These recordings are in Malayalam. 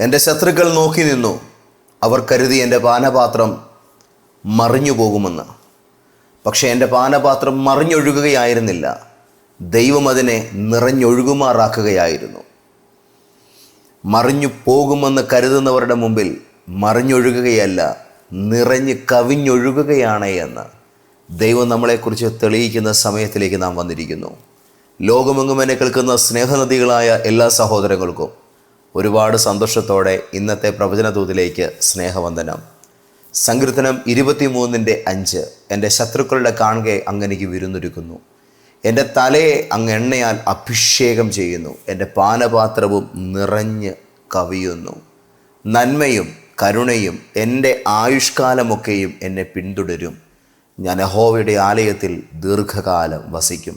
എന്റെ ശത്രുക്കൾ നോക്കി നിന്നു. അവർ കരുതി എന്റെ പാനപാത്രം മറിഞ്ഞു പോകുമെന്ന്. പക്ഷേ എന്റെ പാനപാത്രം മറിഞ്ഞൊഴുകുകയായിരുന്നില്ല. ദൈവം അതിനെ നിറഞ്ഞൊഴുകുമാറാക്കുകയായിരുന്നു. മറിഞ്ഞു പോകുമെന്ന് കരുതുന്നവരുടെ മുമ്പിൽ മറിഞ്ഞൊഴുകുകയല്ല നിറഞ്ഞ് കവിഞ്ഞൊഴുകുകയാണ് എന്ന്. ദൈവം നമ്മളെക്കുറിച്ച് തെളിയിക്കുന്ന സമയത്തിലേക്ക് നാം വന്നിരിക്കുന്നു. ലോകമെങ്ങും എന്നെ കേൾക്കുന്ന സ്നേഹനദികളായ എല്ലാ സഹോദരങ്ങൾക്കും ഒരുപാട് സന്തോഷത്തോടെ ഇന്നത്തെ പ്രവചനദൂതിലേക്ക് സ്നേഹവന്ദനം. സങ്കീർത്തനം ഇരുപത്തിമൂന്നിന്റെ അഞ്ച് എന്റെ ശത്രുക്കളുടെ കാണുകെ അങ്ങനെക്ക് വിരുന്നൊരുക്കുന്നു. എന്റെ തലയെ അങ്ങ് എണ്ണയാൽ അഭിഷേകം ചെയ്യുന്നു. എന്റെ പാനപാത്രവും നിറഞ്ഞ് കവിയുന്നു. നന്മയും കരുണയും എന്റെ ആയുഷ്കാലമൊക്കെയും എന്നെ പിന്തുടരും. ഞാൻ അഹോവയുടെ ആലയത്തിൽ ദീർഘകാലം വസിക്കും.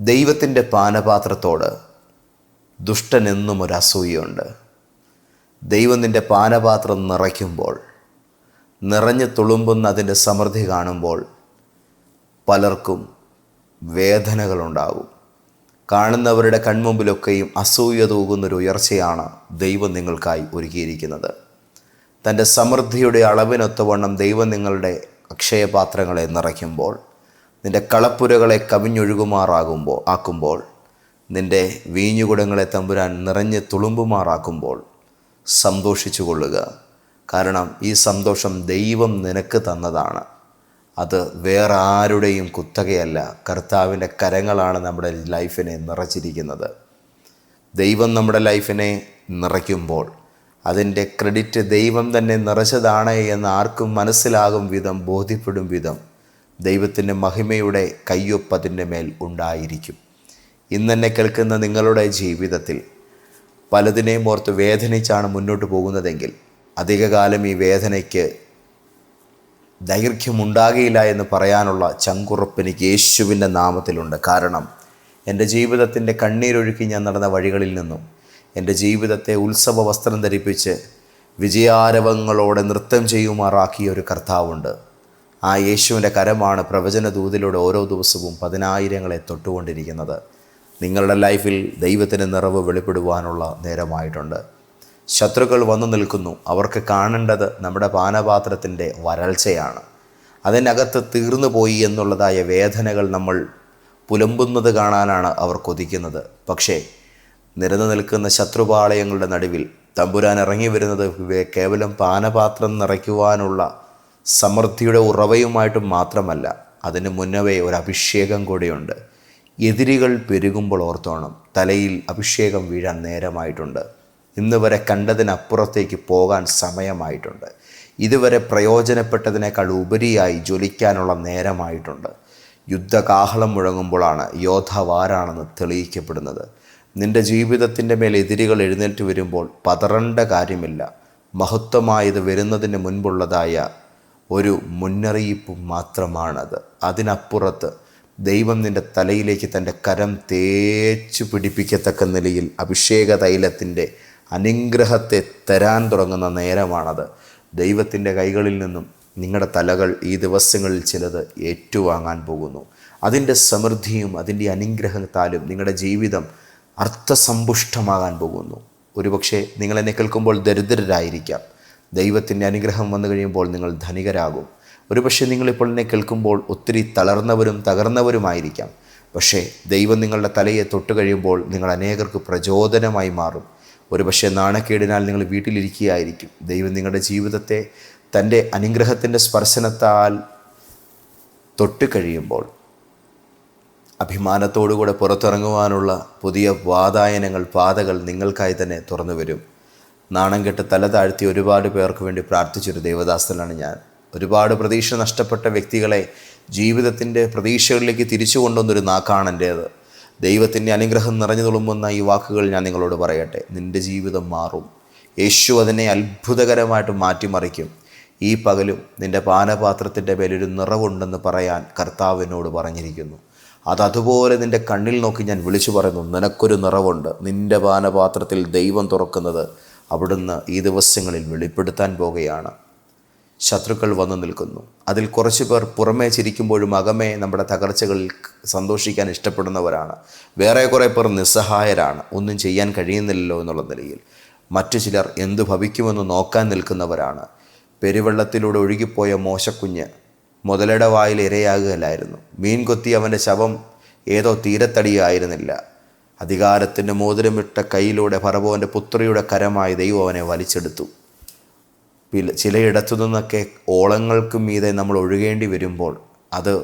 ദൈവത്തിന്റെ പാനപാത്രത്തോട് ദുഷ്ടനെന്നും ഒരു അസൂയുണ്ട്. ദൈവം നിന്റെ പാനപാത്രം നിറയ്ക്കുമ്പോൾ നിറഞ്ഞു തുളുമ്പുന്ന അതിന്റെ സമൃദ്ധി കാണുമ്പോൾ പലർക്കും വേദനകളുണ്ടാകും. കാണുന്നവരുടെ കൺമുമ്പിലൊക്കെയും അസൂയ തൂകുന്നൊരു ഉയർച്ചയാണ് ദൈവം നിങ്ങൾക്കായി ഒരുക്കിയിരിക്കുന്നത്. തന്റെ സമൃദ്ധിയുടെ അളവിനൊത്തവണ്ണം ദൈവം നിങ്ങളുടെ അക്ഷയപാത്രങ്ങളെ നിറയ്ക്കുമ്പോൾ നിന്റെ കളപ്പുരകളെ കവിഞ്ഞൊഴുകുമാറാകുമ്പോൾ ആക്കുമ്പോൾ നിന്റെ വീഞ്ഞുകുടങ്ങളെ തമ്പുരാൻ നിറഞ്ഞ് തുളുമ്പുമാറാക്കുമ്പോൾ സന്തോഷിച്ചു കൊള്ളുക കാരണം ഈ സന്തോഷം ദൈവം നിനക്ക് തന്നതാണ്. അത് വേറെ ആരുടെയും കുത്തകയല്ല. കർത്താവിന്റെ കരങ്ങളാണ് നമ്മുടെ ലൈഫിനെ നിറച്ചിരിക്കുന്നത്. ദൈവം നമ്മുടെ ലൈഫിനെ നിറയ്ക്കുമ്പോൾ അതിന്റെ ക്രെഡിറ്റ് ദൈവം തന്നെ നിറച്ചതാണ് എന്ന് ആർക്കും മനസ്സിലാകും വിധം ബോധ്യപ്പെടും വിധം ദൈവത്തിന്റെ മഹിമയുടെ കയ്യൊപ്പതിന്റെ മേൽ ഉണ്ടായിരിക്കും. ഇന്നെന്നെ കേൾക്കുന്ന നിങ്ങളുടെ ജീവിതത്തിൽ പലതിനെയും ഓർത്ത് വേദനിച്ചാണ് മുന്നോട്ട് പോകുന്നതെങ്കിൽ അധികകാലം ഈ വേദനയ്ക്ക് ദൈർഘ്യമുണ്ടാകില്ല എന്ന് പറയാനുള്ള ചങ്കുറപ്പ് എനിക്ക് യേശുവിന്റെ നാമത്തിലുണ്ട്. കാരണം എന്റെ ജീവിതത്തിന്റെ കണ്ണീരൊഴുക്കി ഞാൻ നടന്ന വഴികളിൽ നിന്നും എന്റെ ജീവിതത്തെ ഉത്സവ വസ്ത്രം ധരിപ്പിച്ച് വിജയാരവങ്ങളോടെ നൃത്തം ചെയ്യുമാറാക്കിയ ഒരു കർത്താവുണ്ട്. ആ യേശുവിന്റെ കരമാണ് പ്രവചന ദൂതിലൂടെ ഓരോ ദിവസവും പതിനായിരങ്ങളെ തൊട്ടുകൊണ്ടിരിക്കുന്നത്. നിങ്ങളുടെ ലൈഫിൽ ദൈവത്തിന്റെ നിറവ് വെളിപ്പെടുവാനുള്ള നേരമായിട്ടുണ്ട്. ശത്രുക്കൾ വന്നു നിൽക്കുന്നു. അവർക്ക് കാണേണ്ടത് നമ്മുടെ പാനപാത്രത്തിന്റെ വരൾച്ചയാണ്. അതിനകത്ത് തീർന്നു പോയി എന്നുള്ളതായ വേദനകൾ നമ്മൾ പുലമ്പുന്നത് കാണാനാണ് അവർ കൊതിക്കുന്നത്. പക്ഷേ നിരന്നു നിൽക്കുന്ന ശത്രുപാളയങ്ങളുടെ നടുവിൽ തമ്പുരാൻ ഇറങ്ങി വരുന്നത് കേവലം പാനപാത്രം നിറയ്ക്കുവാനുള്ള സമൃദ്ധിയുടെ ഉറവയുമായിട്ട് മാത്രമല്ല അതിന് മുന്നവേ ഒരു അഭിഷേകം കൂടെയുണ്ട്. എതിരികൾ പെരുകുമ്പോൾ ഓർത്തോണം. തലയിൽ അഭിഷേകം വീഴാൻ നേരമായിട്ടുണ്ട്. ഇന്ന് വരെ കണ്ടതിനപ്പുറത്തേക്ക് പോകാൻ സമയമായിട്ടുണ്ട്. ഇതുവരെ പ്രയോജനപ്പെട്ടതിനേക്കാൾ ഉപരിയായി ജ്വലിക്കാനുള്ള നേരമായിട്ടുണ്ട്. യുദ്ധകാഹളം മുഴങ്ങുമ്പോഴാണ് യോദ്ധവാരാണെന്ന് തെളിയിക്കപ്പെടുന്നത്. നിന്റെ ജീവിതത്തിന്റെ മേൽ എതിരികൾ എഴുന്നേറ്റ് വരുമ്പോൾ പതറേണ്ട കാര്യമില്ല. മഹത്വമായത് വരുന്നതിന് മുൻപുള്ളതായ ഒരു മുന്നറിയിപ്പ് മാത്രമാണത്. അതിനപ്പുറത്ത് ദൈവം നിന്റെ തലയിലേക്ക് തന്റെ കരം തേച്ചു പിടിപ്പിക്കത്തക്ക നിലയിൽ അഭിഷേക തൈലത്തിന്റെ അനുഗ്രഹത്തെ തരാൻ തുടങ്ങുന്ന നേരമാണത്. ദൈവത്തിന്റെ കൈകളിൽ നിന്നും നിങ്ങളുടെ തലകൾ ഈ ദിവസങ്ങളിൽ ചിലത് ഏറ്റുവാങ്ങാൻ പോകുന്നു. അതിന്റെ സമൃദ്ധിയും അതിന്റെ അനുഗ്രഹത്താലും നിങ്ങളുടെ ജീവിതം അർത്ഥസമ്പുഷ്ടമാകാൻ പോകുന്നു. ഒരുപക്ഷെ നിങ്ങളെന്നെ കേൾക്കുമ്പോൾ ദരിദ്രരായിരിക്കാം. ദൈവത്തിന്റെ അനുഗ്രഹം വന്നു കഴിയുമ്പോൾ നിങ്ങൾ ധനികരാകും. ഒരുപക്ഷെ നിങ്ങളിപ്പോൾ എന്നെ കേൾക്കുമ്പോൾ ഒത്തിരി തളർന്നവരും തകർന്നവരുമായിരിക്കാം. പക്ഷേ ദൈവം നിങ്ങളുടെ തലയെ തൊട്ട് കഴിയുമ്പോൾ നിങ്ങൾ അനേകർക്ക് പ്രചോദനമായി മാറും. ഒരുപക്ഷെ നാണക്കേടിനാൽ നിങ്ങൾ വീട്ടിലിരിക്കുകയായിരിക്കും. ദൈവം നിങ്ങളുടെ ജീവിതത്തെ തന്റെ അനുഗ്രഹത്തിന്റെ സ്പർശനത്താൽ തൊട്ട് കഴിയുമ്പോൾ അഭിമാനത്തോടുകൂടെ പുറത്തിറങ്ങുവാനുള്ള പുതിയ വാതായനങ്ങൾ പാതകൾ നിങ്ങൾക്കായി തന്നെ തുറന്നു വരും. നാണം കെട്ട് തല താഴ്ത്തി ഒരുപാട് പേർക്ക് വേണ്ടി പ്രാർത്ഥിച്ചൊരു ദേവദാസനാണ് ഞാൻ. ഒരുപാട് പ്രതീക്ഷ നഷ്ടപ്പെട്ട വ്യക്തികളെ ജീവിതത്തിന്റെ പ്രതീക്ഷകളിലേക്ക് തിരിച്ചു കൊണ്ടുവന്നൊരു നാക്കാണ് എന്റേത്. ദൈവത്തിന്റെ അനുഗ്രഹം നിറഞ്ഞു തുളുമ്പുന്ന ഈ വാക്കുകൾ ഞാൻ നിങ്ങളോട് പറയട്ടെ. നിന്റെ ജീവിതം മാറും. യേശു അതിനെ അത്ഭുതകരമായിട്ട് മാറ്റിമറിക്കും. ഈ പകലും നിന്റെ പാനപാത്രത്തിന്റെ പേരൊരു നിറവുണ്ടെന്ന് പറയാൻ കർത്താവിനോട് പറഞ്ഞിരിക്കുന്നു. അതുപോലെ നിന്റെ കണ്ണിൽ നോക്കി ഞാൻ വിളിച്ചു പറയുന്നു. നിനക്കൊരു നിറവുണ്ട്. നിന്റെ പാനപാത്രത്തിൽ ദൈവം തുറക്കുന്നത് അവിടുന്ന് ഈ ദിവസങ്ങളിൽ വെളിപ്പെടുത്താൻ പോകുകയാണ്. ശത്രുക്കൾ വന്നു നിൽക്കുന്നു. അതിൽ കുറച്ച് പേർ പുറമേ ചിരിക്കുമ്പോഴും അകമേ നമ്മുടെ തകർച്ചകളിൽ സന്തോഷിക്കാൻ ഇഷ്ടപ്പെടുന്നവരാണ്. വേറെ കുറേ പേർ നിസ്സഹായരാണ്. ഒന്നും ചെയ്യാൻ കഴിയുന്നില്ലല്ലോ എന്നുള്ള നിലയിൽ. മറ്റു ചിലർ എന്തു ഭവിക്കുമെന്ന് നോക്കാൻ നിൽക്കുന്നവരാണ്. പെരുവെള്ളത്തിലൂടെ ഒഴുകിപ്പോയ മോശക്കുഞ്ഞ് മുതലയുടെ വായിൽ ഇരയാകുകയല്ലായിരുന്നു. മീൻ കൊത്തി അവന്റെ ശവം ഏതോ തീരത്തടിയായിരുന്നില്ല. അധികാരത്തിന്റെ മോതിരമിട്ട കൈയിലൂടെ ഫറവോന്റെ പുത്രിയുടെ കരമായി ദൈവം അവനെ വലിച്ചെടുത്തു. ചിലയിടത്തു നിന്നൊക്കെ ഓളങ്ങൾക്ക് മീതെ നമ്മൾ ഒഴുകേണ്ടി വരുമ്പോൾ അത്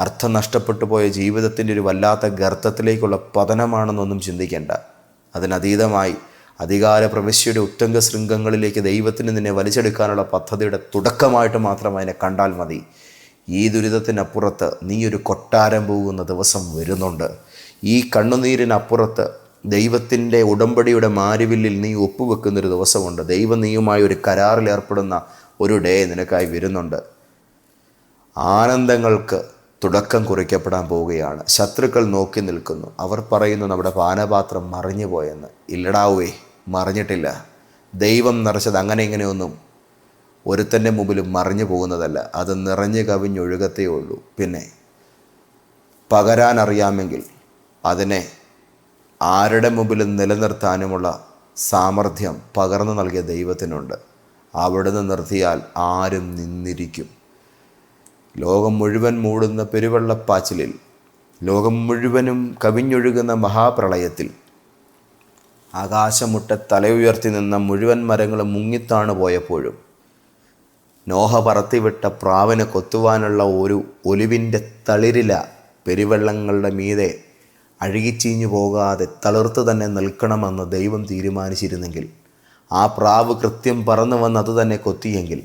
അർത്ഥം നഷ്ടപ്പെട്ടു പോയ ജീവിതത്തിന്റെ ഒരു വല്ലാത്ത ഗർത്തത്തിലേക്കുള്ള പതനമാണെന്നൊന്നും ചിന്തിക്കേണ്ട. അതിനതീതമായി അധികാര പ്രവിശ്യയുടെ ഉത്തംഗ ശൃംഗങ്ങളിലേക്ക് ദൈവത്തിന് നിന്നെ വലിച്ചെടുക്കാനുള്ള പദ്ധതിയുടെ തുടക്കമായിട്ട് മാത്രം അതിനെ കണ്ടാൽ മതി. ഈ ദുരിതത്തിനപ്പുറത്ത് നീ ഒരു കൊട്ടാരം പോകുന്ന ദിവസം വരുന്നുണ്ട്. ഈ കണ്ണുനീരിനപ്പുറത്ത് ദൈവത്തിന്റെ ഉടമ്പടിയുടെ മാരുവില്ലിൽ നീ ഒപ്പുവെക്കുന്നൊരു ദിവസമുണ്ട്. ദൈവം നീയുമായി ഒരു കരാറിൽ ഏർപ്പെടുന്ന ഒരു ഡേ നിനക്കായി വരുന്നുണ്ട്. ആനന്ദങ്ങൾക്ക് തുടക്കം കുറിക്കപ്പെടാൻ പോവുകയാണ്. ശത്രുക്കൾ നോക്കി നിൽക്കുന്നു. അവർ പറയുന്നു നമ്മുടെ പാനപാത്രം മറിഞ്ഞു പോയെന്ന് ഇല്ലടാവേ മറിഞ്ഞിട്ടില്ല. ദൈവം നിറച്ചത് അങ്ങനെ ഇങ്ങനെയൊന്നും ഒരുത്തന്റെ മുമ്പിൽ മറിഞ്ഞു പോകുന്നതല്ല. അത് നിറഞ്ഞു കവിഞ്ഞൊഴുകത്തേ ഉള്ളൂ. പിന്നെ പകരാനറിയാമെങ്കിൽ അതിനെ ആരുടെ മുമ്പിലും നിലനിർത്താനുമുള്ള സാമർഥ്യം പകർന്നു നൽകിയ ദൈവത്തിനുണ്ട്. അവിടുന്ന് നിർത്തിയാൽ ആരും നിന്നിരിക്കും. ലോകം മുഴുവൻ മൂടുന്ന പെരുവെള്ളപ്പാച്ചിലിൽ ലോകം മുഴുവനും കവിഞ്ഞൊഴുകുന്ന മഹാപ്രളയത്തിൽ ആകാശമുട്ട തല ഉയർത്തി നിന്ന മുഴുവൻ മരങ്ങളും മുങ്ങിത്താണ് പോയപ്പോഴും നോഹ പറത്തിവിട്ട പ്രാവിനെ കൊത്തുവാനുള്ള ഒരു ഒലിവിന്റെ തളിരില പെരുവെള്ളങ്ങളുടെ മീതെ അഴുകിച്ചീഞ്ഞു പോകാതെ തളിർത്ത് തന്നെ നിൽക്കണമെന്ന് ദൈവം തീരുമാനിച്ചിരുന്നെങ്കിൽ ആ പ്രാവ് കൃത്യം പറന്നു വന്ന് അത് തന്നെ കൊത്തിയെങ്കിൽ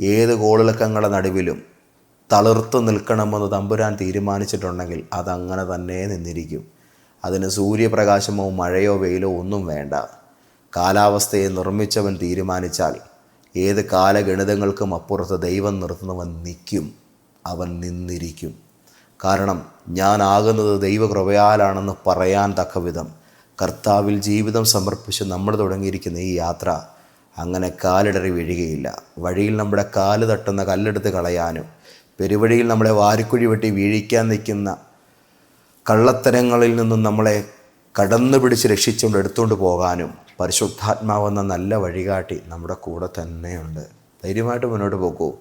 ഏത് കോളിളക്കങ്ങളുടെ നടുവിലും തളിർത്ത് നിൽക്കണമെന്ന് തമ്പുരാൻ തീരുമാനിച്ചിട്ടുണ്ടെങ്കിൽ അതങ്ങനെ തന്നെ നിന്നിരിക്കും. അതിന് സൂര്യപ്രകാശമോ മഴയോ വെയിലോ ഒന്നും വേണ്ട. കാലാവസ്ഥയെ നിർമ്മിച്ചവൻ തീരുമാനിച്ചാൽ ഏത് കാലഗണിതങ്ങൾക്കും അപ്പുറത്ത് ദൈവം നിർത്തുന്നവൻ നിൽക്കും. അവൻ നിന്നിരിക്കും. കാരണം ഞാനാകുന്നത് ദൈവകൃപയാലാണെന്ന് പറയാൻ തക്കവിധം. കർത്താവിൽ ജീവിതം സമർപ്പിച്ച് നമ്മൾ തുടങ്ങിയിരിക്കുന്ന ഈ യാത്ര അങ്ങനെ കാലിടറി വീഴുകയില്ല. വഴിയിൽ നമ്മുടെ കാൽ തട്ടുന്ന കല്ലെടുത്ത് കളയാനും പെരുവഴിയിൽ നമ്മളെ വാരിക്കുഴി വെട്ടി വീഴിക്കാൻ നിൽക്കുന്ന കള്ളത്തരങ്ങളിൽ നിന്നും നമ്മളെ കടന്നു പിടിച്ച് രക്ഷിച്ചുകൊണ്ട് എടുത്തുകൊണ്ട് പോകാനും പരിശുദ്ധാത്മാവെന്ന നല്ല വഴികാട്ടി നമ്മുടെ കൂടെ തന്നെയുണ്ട്. ധൈര്യമായിട്ട് മുന്നോട്ട് പോകൂ.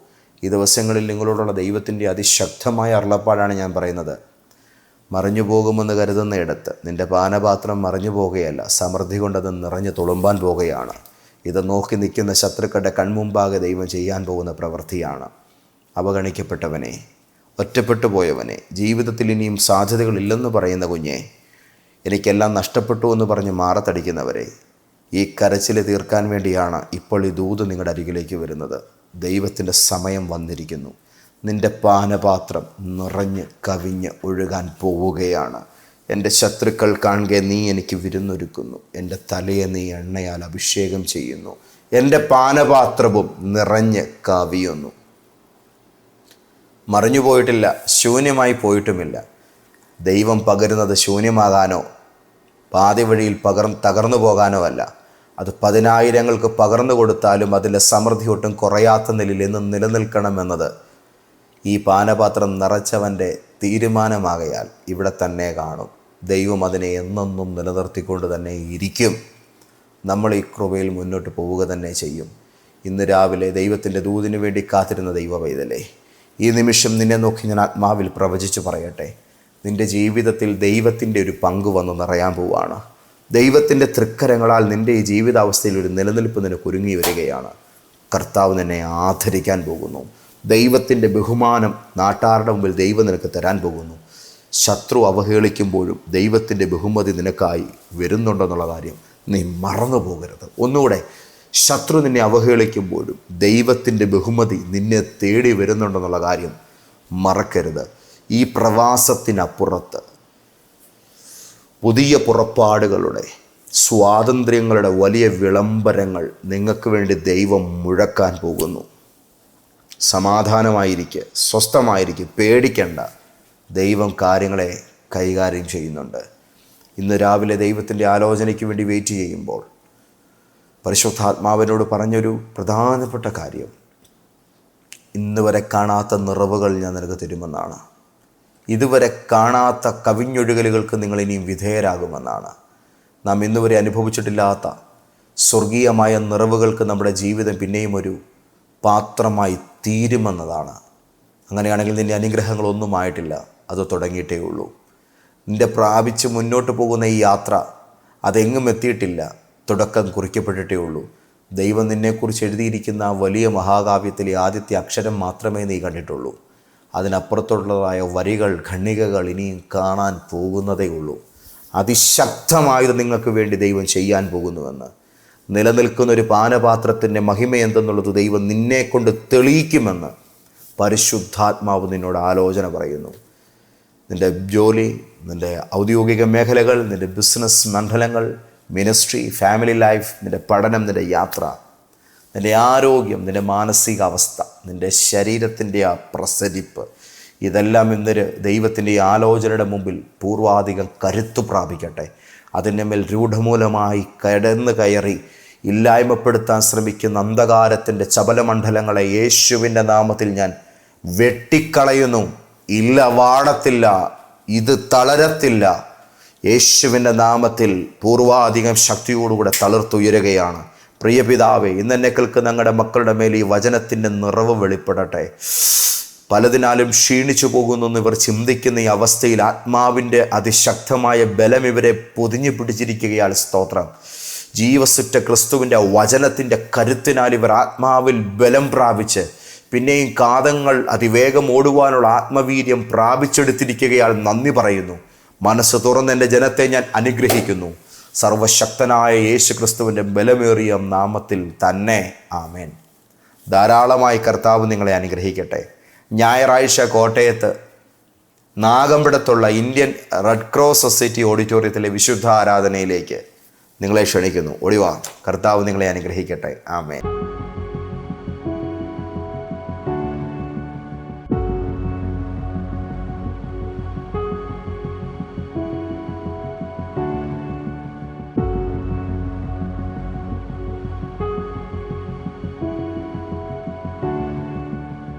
ഈ ദിവസങ്ങളിൽ നിങ്ങളോടുള്ള ദൈവത്തിന്റെ അതിശക്തമായ അരുളപ്പാടാണ് ഞാൻ പറയുന്നത്. മറിഞ്ഞു പോകുമെന്ന് കരുതുന്നയിടത്ത് നിന്റെ പാനപാത്രം മറിഞ്ഞു പോകുകയല്ല സമൃദ്ധി കൊണ്ടത് നിറഞ്ഞു തുളുമ്പാൻ പോകുകയാണ്. ഇത് നോക്കി നിൽക്കുന്ന ശത്രുക്കളുടെ കൺമുമ്പാകെ ദൈവം ചെയ്യാൻ പോകുന്ന പ്രവൃത്തിയാണ്. അവഗണിക്കപ്പെട്ടവനെ ഒറ്റപ്പെട്ടു പോയവനെ ജീവിതത്തിൽ ഇനിയും സാധ്യതകളില്ലെന്ന് പറയുന്ന കുഞ്ഞെ എനിക്കെല്ലാം നഷ്ടപ്പെട്ടു എന്ന് പറഞ്ഞ് മാറത്തടിക്കുന്നവരെ ഈ കരച്ചിൽ തീർക്കാൻ വേണ്ടിയാണ് ഇപ്പോൾ ഈ ദൂത് നിങ്ങളുടെ അരികിലേക്ക് വരുന്നത്. ദൈവത്തിന്റെ സമയം വന്നിരിക്കുന്നു. നിന്റെ പാനപാത്രം നിറഞ്ഞ് കവിഞ്ഞ് ഒഴുകാൻ പോവുകയാണ്. എന്റെ ശത്രുക്കൾ കാണുക നീ എനിക്ക് വിരുന്നൊരുക്കുന്നു. എന്റെ തലയെ നീ എണ്ണയാൽ അഭിഷേകം ചെയ്യുന്നു. എന്റെ പാനപാത്രവും നിറഞ്ഞ് കവിയുന്നു. മറിഞ്ഞു പോയിട്ടില്ല ശൂന്യമായി പോയിട്ടുമില്ല. ദൈവം പകരുന്നത് ശൂന്യമാകാനോ പാതി വഴിയിൽ പകർ തകർന്നു പോകാനോ അല്ല. അത് പതിനായിരങ്ങൾക്ക് പകർന്നു കൊടുത്താലും അതിലെ സമൃദ്ധി ഒട്ടും കുറയാത്ത നിലയിൽ എന്നും നിലനിൽക്കണമെന്നത് ഈ പാനപാത്രം നിറച്ചവന്റെ തീരുമാനമാകയാൽ ഇവിടെ തന്നെ കാണും. ദൈവം അതിനെ എന്നെന്നും നിലനിർത്തിക്കൊണ്ട് തന്നെ ഇരിക്കും. നമ്മൾ ഈ കൃപയിൽ മുന്നോട്ട് പോവുക തന്നെ ചെയ്യും. ഇന്ന് രാവിലെ ദൈവത്തിന്റെ ദൂതിനു വേണ്ടി കാത്തിരുന്ന ദൈവ പൈതലേ ഈ നിമിഷം നിന്നെ നോക്കി ഞാൻ ആത്മാവിൽ പ്രവചിച്ചു പറയട്ടെ. നിന്റെ ജീവിതത്തിൽ ദൈവത്തിന്റെ ഒരു പങ്ക് വന്ന് നിറയാൻ പോവാണ്. ദൈവത്തിന്റെ തൃക്കരങ്ങളാൽ നിന്റെ ഈ ജീവിതാവസ്ഥയിൽ ഒരു നിലനിൽപ്പ് നിനക്ക് ഒരുങ്ങി വരികയാണ്. കർത്താവ് നിന്നെ ആദരിക്കാൻ പോകുന്നു. ദൈവത്തിന്റെ ബഹുമാനം നാട്ടാരുടെ മുമ്പിൽ ദൈവം നിനക്ക് തരാൻ പോകുന്നു. ശത്രു അവഹേളിക്കുമ്പോഴും ദൈവത്തിന്റെ ബഹുമതി നിനക്കായി വരുന്നുണ്ടെന്നുള്ള കാര്യം നീ മറന്നു പോകരുത്. ഒന്നുകൂടെ ശത്രു നിന്നെ അവഹേളിക്കുമ്പോഴും ദൈവത്തിന്റെ ബഹുമതി നിന്നെ തേടി വരുന്നുണ്ടെന്നുള്ള കാര്യം മറക്കരുത്. ഈ പ്രവാസത്തിനപ്പുറത്ത് പുതിയ പുറപ്പാടുകളുടെ സ്വാതന്ത്ര്യങ്ങളുടെ വലിയ വിളംബരങ്ങൾ നിങ്ങൾക്ക് വേണ്ടി ദൈവം മുഴക്കാൻ പോകുന്നു. സമാധാനമായിരിക്കുക സ്വസ്ഥമായിരിക്കുക പേടിക്കേണ്ട. ദൈവം കാര്യങ്ങളെ കൈകാര്യം ചെയ്യുന്നുണ്ട്. ഇന്ന് രാവിലെ ദൈവത്തിന്റെ ആലോചനയ്ക്ക് വേണ്ടി വെയിറ്റ് ചെയ്യുമ്പോൾ പരിശുദ്ധാത്മാവിനോട് പറഞ്ഞൊരു പ്രധാനപ്പെട്ട കാര്യം. ഇന്ന് വരെ കാണാത്ത നിറവുകൾ ഞാൻ നിനക്ക് തരുമെന്നാണ്. ഇതുവരെ കാണാത്ത കവിഞ്ഞൊഴുകലുകൾക്ക് നിങ്ങൾ ഇനിയും വിധേയരാകുമെന്നാണ്. നാം ഇന്നുവരെ അനുഭവിച്ചിട്ടില്ലാത്ത സ്വർഗീയമായ നിറവുകൾക്ക് നമ്മുടെ ജീവിതം പിന്നെയും ഒരു പാത്രമായി തീരുമെന്നതാണ്. അങ്ങനെയാണെങ്കിൽ നിന്റെ അനുഗ്രഹങ്ങളൊന്നും ആയിട്ടില്ല അത് തുടങ്ങിയിട്ടേ ഉള്ളൂ. നിന്റെ പ്രാപിച്ച് മുന്നോട്ട് പോകുന്ന ഈ യാത്ര അതെങ്ങും എത്തിയിട്ടില്ല. തുടക്കം കുറിക്കപ്പെട്ടിട്ടേ ഉള്ളൂ. ദൈവം നിന്നെക്കുറിച്ച് എഴുതിയിരിക്കുന്ന വലിയ മഹാകാവ്യത്തിലെ ആദ്യത്തെ അക്ഷരം മാത്രമേ നീ കണ്ടിട്ടുള്ളൂ. അതിനപ്പുറത്തുള്ളതായ വരികൾ ഖണ്ണികകൾ ഇനിയും കാണാൻ പോകുന്നതേ ഉള്ളൂ. അതിശക്തമായത് നിങ്ങൾക്ക് വേണ്ടി ദൈവം ചെയ്യാൻ പോകുന്നുവെന്ന്. നിലനിൽക്കുന്ന ഒരു പാനപാത്രത്തിന്റെ മഹിമ എന്തെന്നുള്ളത് ദൈവം നിന്നെക്കൊണ്ട് തെളിയിക്കുമെന്ന് പരിശുദ്ധാത്മാവ് നിന്നോട് ആലോചന പറയുന്നു. നിന്റെ ജോലി നിന്റെ ഔദ്യോഗിക മേഖലകൾ നിന്റെ ബിസിനസ് മണ്ഡലങ്ങൾ മിനിസ്ട്രി ഫാമിലി ലൈഫ് നിന്റെ പഠനം നിന്റെ യാത്ര നിന്റെ ആരോഗ്യം നിന്റെ മാനസികാവസ്ഥ നിന്റെ ശരീരത്തിന്റെ ആ പ്രസരിപ്പ് ഇതെല്ലാം ഇന്നൊരു ദൈവത്തിന്റെ ആലോചനയുടെ മുമ്പിൽ പൂർവാധികം കരുത്തു പ്രാപിക്കട്ടെ. അതിന്റെ മേൽ രൂഢമൂലമായി കടന്ന് കയറി ഇല്ലായ്മപ്പെടുത്താൻ ശ്രമിക്കുന്ന അന്ധകാരത്തിന്റെ ചപലമണ്ഡലങ്ങളെ യേശുവിന്റെ നാമത്തിൽ ഞാൻ വെട്ടിക്കളയുന്നു. ഇല്ല വാടത്തില്ല ഇത് തളരത്തില്ല. യേശുവിന്റെ നാമത്തിൽ പൂർവാധികം ശക്തിയോടുകൂടെ തളിർത്തുയരുകയാണ്. പ്രിയ പിതാവേ ഇന്നെന്നെ കേൾക്കുന്ന ഞങ്ങളുടെ മക്കളുടെ മേൽ ഈ വചനത്തിന്റെ നിറവ് വെളിപ്പെടട്ടെ. പലതിനാലും ക്ഷീണിച്ചു പോകുന്നു ഇവർ ചിന്തിക്കുന്ന ഈ അവസ്ഥയിൽ ആത്മാവിന്റെ അതിശക്തമായ ബലം ഇവരെ പൊതിഞ്ഞു പിടിച്ചിരിക്കുകയാണ് സ്തോത്രം. ജീവസുറ്റ ക്രിസ്തുവിന്റെ വചനത്തിന്റെ കരുത്തിനാൽ ഇവർ ആത്മാവിൽ ബലം പ്രാപിച്ച് പിന്നെയും കാതങ്ങൾ അതിവേഗം ഓടുവാനുള്ള ആത്മവീര്യം പ്രാപിച്ചെടുത്തിരിക്കുകയാൽ നന്ദി പറയുന്നു. മനസ്സ് തുറന്ന് എന്റെ ജനത്തെ ഞാൻ അനുഗ്രഹിക്കുന്നു. സർവശക്തനായ യേശു ക്രിസ്തുവിന്റെ ബലമേറിയ നാമത്തിൽ തന്നെ ആമേൻ. ധാരാളമായി കർത്താവ് നിങ്ങളെ അനുഗ്രഹിക്കട്ടെ. ഞായറാഴ്ച കോട്ടയത്ത് നാഗമ്പടത്തുള്ള ഇന്ത്യൻ റെഡ് ക്രോസ് സൊസൈറ്റി ഓഡിറ്റോറിയത്തിലെ വിശുദ്ധ ആരാധനയിലേക്ക് നിങ്ങളെ ക്ഷണിക്കുന്നു. ഒഴിവാ കർത്താവ് നിങ്ങളെ അനുഗ്രഹിക്കട്ടെ. ആമേൻ.